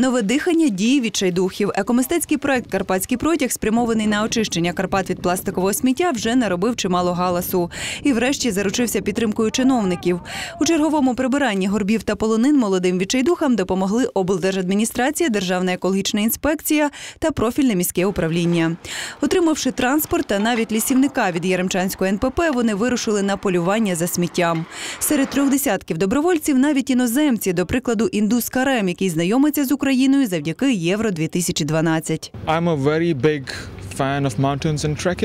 Нове дихання дії відчайдухів. Екомистецький проект Карпатський протяг, спрямований на очищення Карпат від пластикового сміття, вже наробив чимало галасу. І врешті заручився підтримкою чиновників. У черговому прибиранні горбів та полонин молодим відчайдухам допомогли облдержадміністрація, Державна екологічна інспекція та профільне міське управління. Отримавши транспорт та навіть лісівника від Яремчанського НПП, вони вирушили на полювання за сміттям. Серед трьох десятків добровольців навіть іноземці, до прикладу, індус Карем, який знайомиться з Україною завдяки Євро 2012 I'm a very big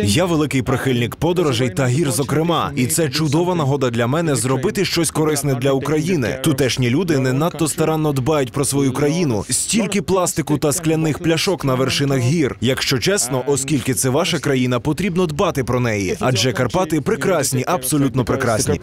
Я великий прихильник подорожей та гір, зокрема, і це чудова нагода для мене зробити щось корисне для України. Тутешні люди не надто старанно дбають про свою країну. Стільки пластику та скляних пляшок на вершинах гір. Якщо чесно, оскільки це ваша країна, потрібно дбати про неї. Адже Карпати прекрасні, абсолютно прекрасні.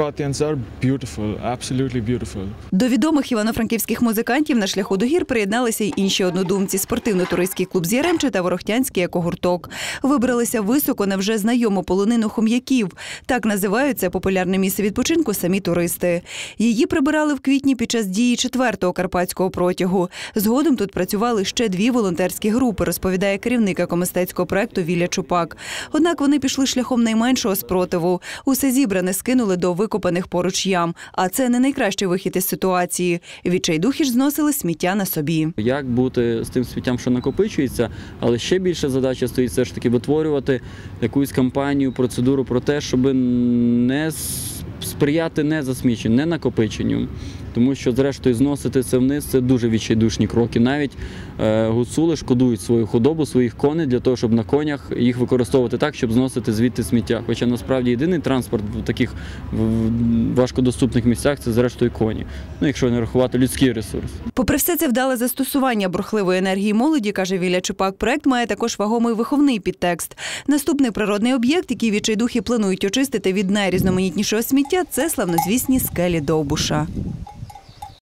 До відомих івано-франківських музикантів на шляху до гір приєдналися й інші однодумці: спортивно-туристський клуб з Яремче та Ворохтянський екогурток. Вибралися високо на вже знайому полонину хом'яків. Так називаються популярне місце відпочинку самі туристи. Її прибирали в квітні під час дії четвертого карпатського протягу. Згодом тут працювали ще дві волонтерські групи, розповідає керівник екомистецького проекту Віля Чупак. Однак вони пішли шляхом найменшого спротиву. Усе зібране скинули до викопаних поруч ям. А це не найкращий вихід із ситуації. Відчайдухи ж зносили сміття на собі. Як бути з тим сміттям, що накопичується, але ще більша задача стоїть все ж таки витворювати якусь кампанію, процедуру про те, щоб не сприяти не засміченню, не накопиченню. Тому що, зрештою, зносити це вниз це дуже відчайдушні кроки. Навіть е, гуцули шкодують свою худобу, своїх коней для того, щоб на конях їх використовувати так, щоб зносити звідти сміття. Хоча насправді єдиний транспорт в таких важкодоступних місцях це зрештою коні. Ну, якщо не рахувати людський ресурс. Попри все це вдале застосування бурхливої енергії молоді, каже Віля Чупак, проект має також вагомий виховний підтекст. Наступний природний об'єкт, який відчайдухи планують очистити від найрізноманітнішого сміття, це славнозвісні скелі Довбуша.